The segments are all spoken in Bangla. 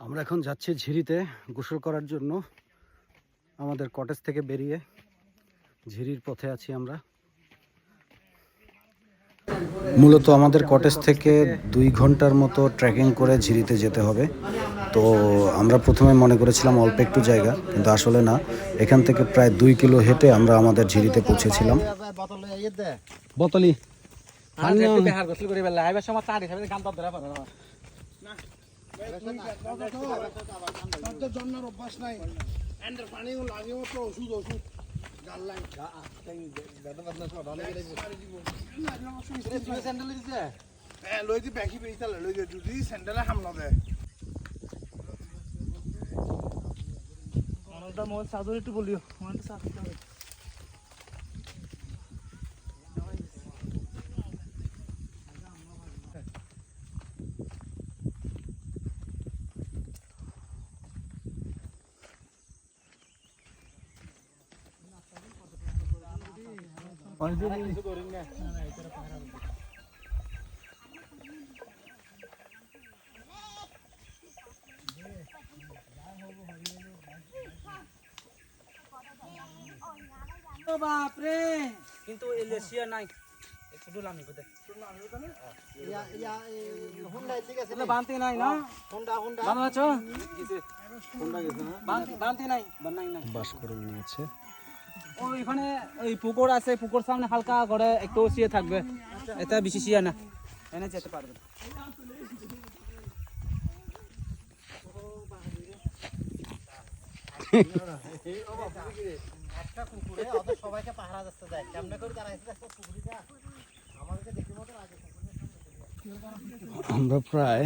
আমরা এখন যাচ্ছি ঝিরিতে গোসল করার জন্য আমাদের কটেজ থেকে বেরিয়ে ঝিরির পথে আছি আমরা। মূলত আমাদের কটেজ থেকে দুই ঘণ্টার মতো ট্রেকিং করে ঝিরিতে যেতে হবে। তো আমরা প্রথমে মনে করেছিলাম অল্প একটু জায়গা কিন্তু আসলে না। এখান থেকে প্রায় দুই কিলো হেঁটে আমরা আমাদের ঝিরিতে পৌঁছেছিলাম। বোতলি। জন্মের অভ্যাস নাই পানি ওষুধ ওষুধ গাল লাই স্যান্ডেল দিছে হ্যাঁ লই দি ব্যাকি পেইতা লই দি যদি স্যান্ডেলে হামলা দে আমারটা মোবাইল চার্জার একটু বলিও তো চার্জ বাপরে। কিন্তু এলেশিয়া নাই। শুধু লামি কোথায় বানতে নাই না? বানো আছো? বানতে নাই? বানাই নাই বাস করে নিয়েছে। এখানে ওই পুকুর আছে, পুকুর সামনে হালকা করে একটু শুয়ে থাকবে। এটা বেশি শুয়ে না, এনে যেতে পারবে। আমরা প্রায়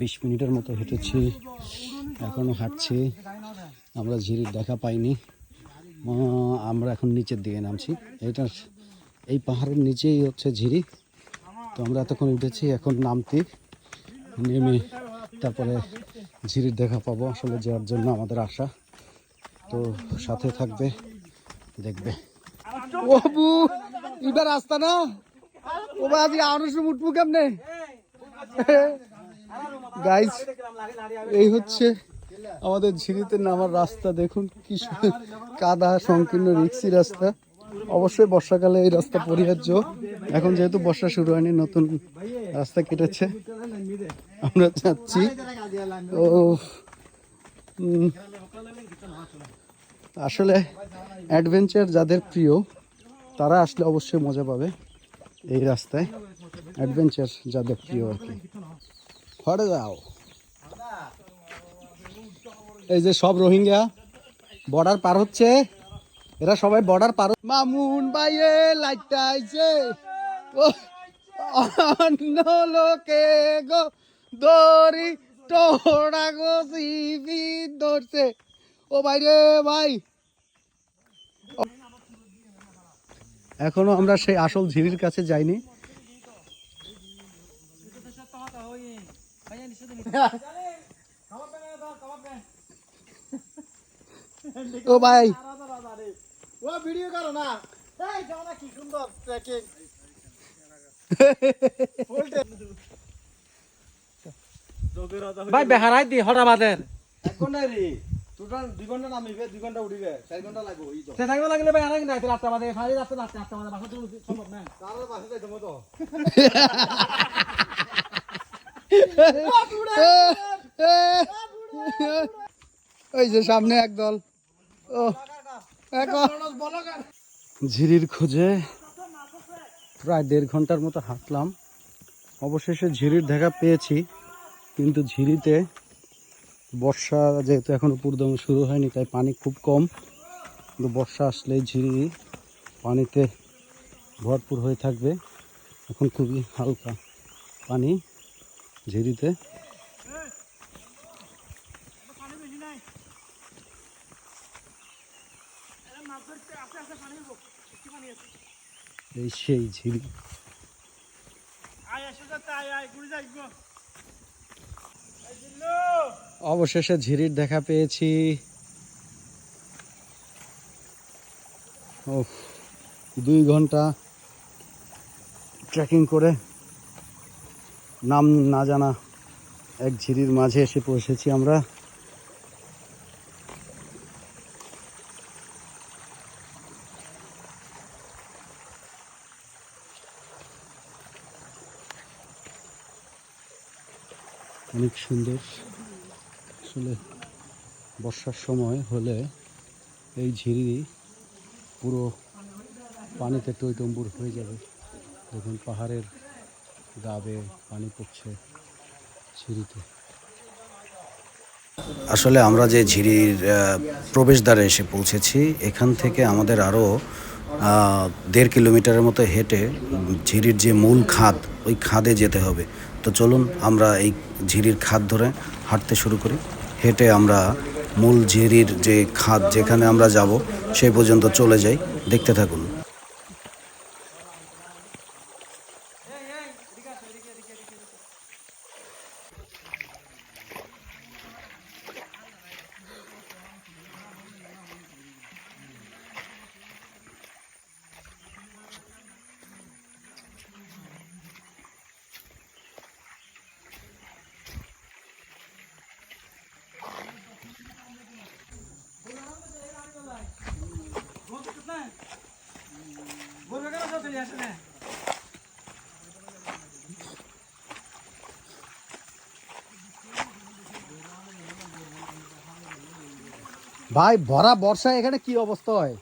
বিশ মিনিটের মতো হেঁটেছি, এখনও হাঁটছি। আমরা ঝিরির দেখা পাইনি। আমরা এখন নিচের দিকে নামছি। এটা এই পাহাড়ের নিচেই হচ্ছে ঝিরি। তো আমরা এতক্ষণ উঠেছি, এখন নামতে নেমে তারপরে ঝিরির দেখা পাবো আসলে যাওয়ার জন্য আমাদের আশা। তো সাথে থাকবে, দেখবে। ও বু এবার রাস্তা না? ও আজকে আনুষ উঠবো কেমনে? গাইজ এই হচ্ছে আমাদের ঝিরিতে নামার রাস্তা দেখুন কি কাদা সংকীর্ণ রিক্সি রাস্তা। অবশ্যই বর্ষাকালে এই রাস্তা পরিহার্য। এখন যেহেতু বর্ষা শুরু হয়নি নতুন রাস্তা কেটেছে। আমরা যাচ্ছি। উম, আসলে অ্যাডভেঞ্চার যাদের প্রিয় তারা আসলে অবশ্যই মজা পাবে এই রাস্তায়। অ্যাডভেঞ্চার যাদের প্রিয় আর কি। হরে যাও। এই যে সব রোহিঙ্গা বর্ডার পার হচ্ছে। এরা সবাই বর্ডার পার মামুন বাইয়ে লাইটটা আইছে। ও অন্য লোকে গো দড়ি টোড়া গো সিবি ধরছে। ও ভাই রে ভাই। এখনও আমরা সেই আসল ঝিরির কাছে যাইনি। ভাই। ও ভিডিও করো না। এই যাও না কি সুন্দর ট্রেকিং ভাই বেহারাই দি হঠাবাদের এক ঘণ্টা রে। টোটাল দুই ঘণ্টা নামিবে দুই ঘণ্টা উঠিবে চার ঘণ্টা লাগবে ওই তো। সে থাকবে লাগলে ভাই আনাই নাই রাস্তা বাদে সারি রাস্তা রাস্তা রাস্তা বাদে বাসা তো সম্ভব না। তার পাশে যাইতে মতো ওই যে সামনে একদল। ও। ঝিরির খোঁজে প্রায় দেড় ঘণ্টার মতো হাঁটলাম। অবশেষে ঝিরির দেখা পেয়েছি কিন্তু ঝিরিতে বর্ষা যেহেতু এখনও পূর্দমে শুরু হয়নি তাই পানি খুব কম। কিন্তু বর্ষা আসলেই ঝিরি পানিতে ভরপুর হয়ে থাকবে। এখন খুবই হালকা পানি ঝিরিতে। সেই ঝিরি অবশেষে ঝিরির দেখা পেয়েছি। ও দুই ঘণ্টা ট্রেকিং করে নাম না জানা এক ঝিরির মাঝে এসে পৌঁছেছি আমরা। অনেক সুন্দর। আসলে বর্ষার সময় হলে এই ঝিরি পুরো পানিতে টইটম্বুর হয়ে যাবে। দেখুন পাহাড়ের গা বেয়ে পানি পড়ছে ঝিরিতে। আসলে আমরা যে ঝিরির প্রবেশদ্বারে এসে পৌঁছেছি, এখান থেকে আমাদের আরও দেড় কিলোমিটারের মতো হেঁটে ঝিরির যে মূল খাদ, ওই খাদে যেতে হবে। তো চলুন আমরা এই ঝিরির খাদ ধরে হাঁটতে শুরু করি। হেঁটে আমরা মূল ঝিরির যে খাদ যেখানে আমরা যাব সেই পর্যন্ত চলে যাই। দেখতে থাকুন। ভাই ভরা বর্ষা এখানে কি অবস্থা হয়?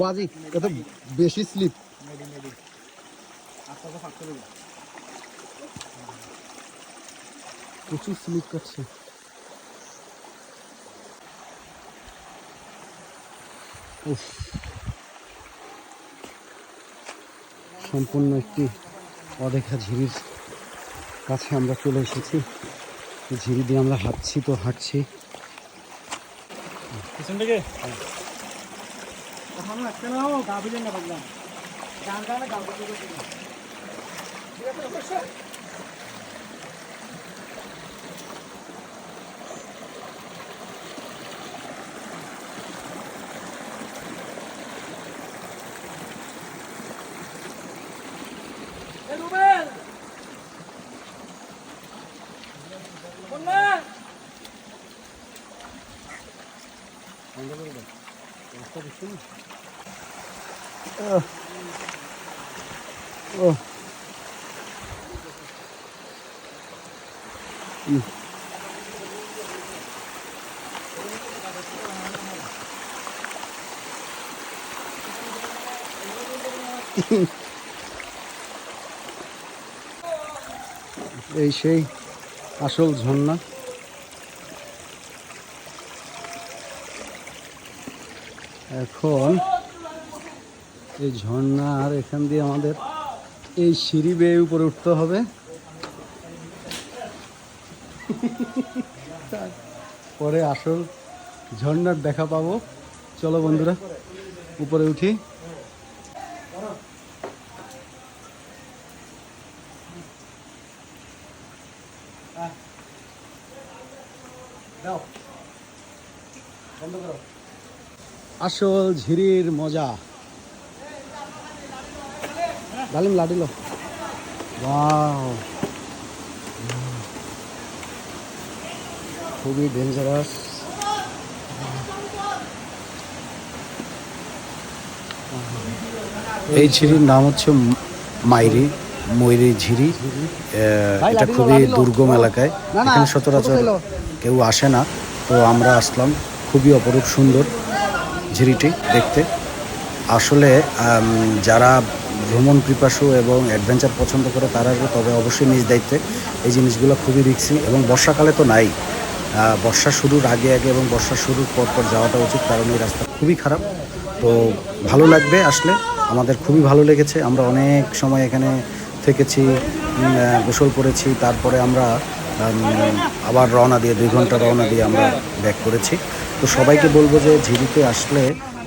বাজি এত বেশি স্লিপ প্রচুর স্লিপ করছে সম্পূর্ণ একটি অদেখা ঝিরির কাছে আমরা চলে এসেছি। ঝিরি দিয়ে আমরা হাঁটছি তো হাঁটছি। পিছন থেকে ওখানে একটা নাও গা বুঝে না বুঝলাম গান গানে গান করতে করতে ও এই সেই আসল ঝর্ণা এখন এই ঝর্ণা আর এখান দিয়ে আমাদের এই সিঁড়ি বেয়ে উপরে উঠতে হবে। পরে আসল ঝর্ণার দেখা পাবো। চলো বন্ধুরা, উপরে উঠি। আসল ঝিরির মজা। ডালিম লাডিলো খুবই ডেঞ্জারাস এই ঝিরির নাম হচ্ছে মাইরি ময়ূরি ঝিরি। এটা খুবই দুর্গম এলাকায়। এখানে সচরাচর কেউ আসে না। তো আমরা আসলাম। খুবই অপরূপ সুন্দর। ঝিরিটি দেখতে। আসলে যারা ভ্রমণ পিপাসু এবং অ্যাডভেঞ্চার পছন্দ করে তারা তবে অবশ্যই নিজ দায়িত্বে। এই জিনিসগুলো খুবই রিক্সি এবং বর্ষাকালে তো নাই। বর্ষা শুরুর আগে আগে এবং বর্ষা শুরুর পর পর যাওয়াটা উচিত, কারণ এই রাস্তা খুবই খারাপ। তো ভালো লাগবে আসলে, আমাদের খুবই ভালো লেগেছে। আমরা অনেক সময় এখানে থেকেছি গোসল করেছি, তারপরে আমরা আবার রওনা দিয়ে, দুই ঘণ্টা রওনা দিয়ে আমরা ব্যাক করেছি। তো সবাইকে বলব যে ঝিরিতে আসলে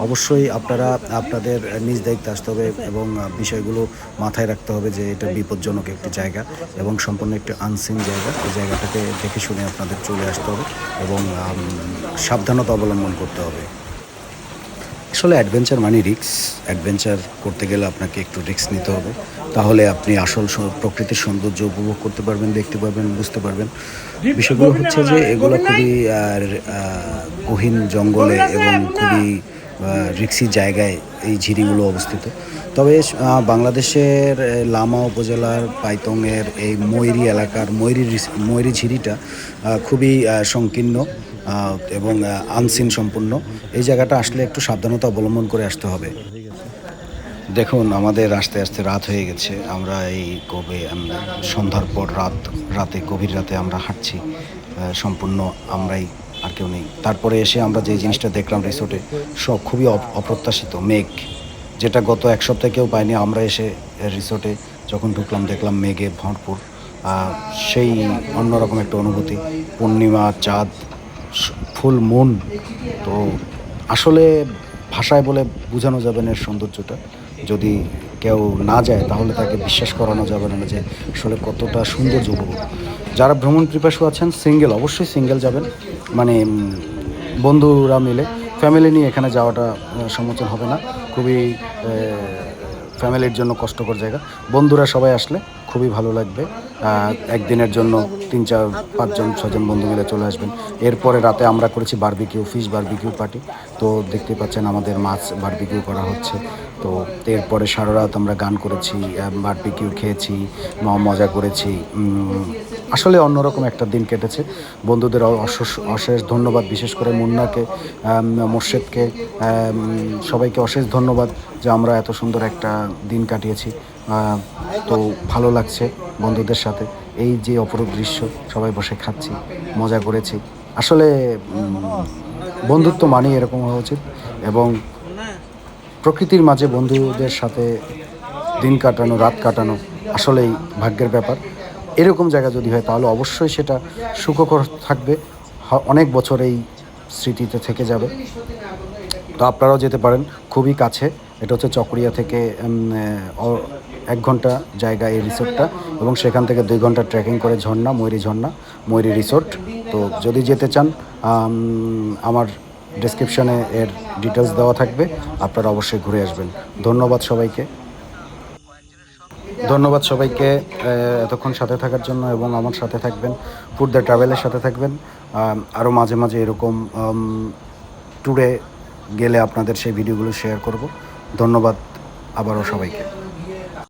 অবশ্যই আপনারা, আপনাদের নিজ দায়িত্বে আসতে হবে এবং বিষয়গুলো মাথায় রাখতে হবে যে এটা বিপজ্জনক একটি জায়গা এবং সম্পূর্ণ একটি আনসিন জায়গা। এই জায়গাটাকে দেখে শুনে আপনাদের চলে আসতে হবে এবং সাবধানতা অবলম্বন করতে হবে। আসলে অ্যাডভেঞ্চার মানে রিক্স অ্যাডভেঞ্চার করতে গেলে আপনাকে একটু রিস্ক নিতে হবে। তাহলে আপনি আসল প্রকৃতির সৌন্দর্য উপভোগ করতে পারবেন দেখতে পারবেন বুঝতে পারবেন। বিষয়গুলো হচ্ছে যে এগুলো খুবই আর, গহীন জঙ্গলে এবং খুবই রিক্সি জায়গায় এই ঝিরিগুলো অবস্থিত। তবে বাংলাদেশের লামা উপজেলার পাইতংয়ের এই ময়ূরি এলাকার ময়ূরি ময়ূরি ঝিরিটা খুবই সংকীর্ণ। এবং আনসিন সম্পূর্ণ। এই জায়গাটা আসলে একটু সাবধানতা অবলম্বন করে আসতে হবে। দেখুন, আমাদের আস্তে আস্তে রাত হয়ে গেছে। আমরা এই কবে সন্ধ্যার পর রাত, রাতে, গভীর রাতে আমরা হাঁটছি। সম্পূর্ণ আমরাই, আর কেউ নেই। তারপরে এসে আমরা যে জিনিসটা দেখলাম রিসোর্টে, সব খুবই অপ- অপ্রত্যাশিত, মেঘ। যেটা গত এক সপ্তাহে কেউ পায়নি, আমরা এসে রিসোর্টে যখন ঢুকলাম, দেখলাম মেঘে ভরপুর। সেই অন্যরকম একটা অনুভূতি। পূর্ণিমা, চাঁদ ফুল মুন। তো আসলে ভাষায় বলে বোঝানো যাবে না এর সৌন্দর্যটা। যদি কেউ না যায় তাহলে তাকে বিশ্বাস করানো যাবে না যে আসলে কতটা সৌন্দর্য উপভোগ। যারা ভ্রমণ পিপাসু আছেন সিঙ্গেল অবশ্যই সিঙ্গেল যাবেন। মানে বন্ধুরা মিলে। ফ্যামিলি নিয়ে এখানে যাওয়াটা আহ, হবে না। খুবই ফ্যামিলির জন্য কষ্টকর জায়গা। বন্ধুরা সবাই আসলে খুবই ভালো লাগবে। একদিনের জন্য তিন চার, পাঁচজন ছজন বন্ধু মিলে চলে আসবেন। এরপরে রাতে আমরা করেছি বারবিকিউ ফিশ বারবিকিউ পার্টি তো দেখতে পাচ্ছেন আমাদের মাছ বারবিকিউ করা হচ্ছে। তো এরপরে সারা রাত আমরা গান করেছি বারবিকিউ খেয়েছি মজা করেছি। আসলে অন্যরকম একটা দিন কেটেছে। বন্ধুদের অশেষ- ধন্যবাদ, বিশেষ করে মুন্নাকে মোর্শেদকে। সবাইকে অশেষ ধন্যবাদ যে আমরা এত সুন্দর একটা দিন কাটিয়েছি। তো ভালো লাগছে বন্ধুদের সাথে। এই যে অপরূপ দৃশ্য, সবাই বসে খাচ্ছি, মজা করেছি। আসলে বন্ধুত্ব মানেই এরকম হওয়া উচিত এবং প্রকৃতির মাঝে বন্ধুদের সাথে দিন কাটানো, রাত কাটানো আসলেই ভাগ্যের ব্যাপার। এরকম জায়গা যদি হয়, তাহলে অবশ্যই সেটা সুখকর থাকবে। অনেক বছর এই স্মৃতিতে থেকে যাবে। তো আপনারাও যেতে পারেন, খুবই কাছে। এটা হচ্ছে চকরিয়া থেকে এক ঘণ্টা জায়গা এই রিসোর্টটা এবং সেখান থেকে দুই ঘণ্টা ট্রেকিং করে ঝর্ণা, ময়ূরী ঝর্ণা, ময়ূরী রিসোর্ট। তো যদি যেতে চান আমার ডেসক্রিপশনে এর ডিটেলস দেওয়া থাকবে। আপনারা অবশ্যই ঘুরে আসবেন। ধন্যবাদ সবাইকে। ধন্যবাদ সবাইকে এতক্ষণ সাথে থাকার জন্য এবং আমার সাথে থাকবেন। ফুড দ্য ট্রাভেলের সাথে থাকবেন। আরও মাঝে মাঝে এরকম ট্যুরে গেলে আপনাদের সেই ভিডিওগুলো শেয়ার করব। ধন্যবাদ আবারও সবাইকে।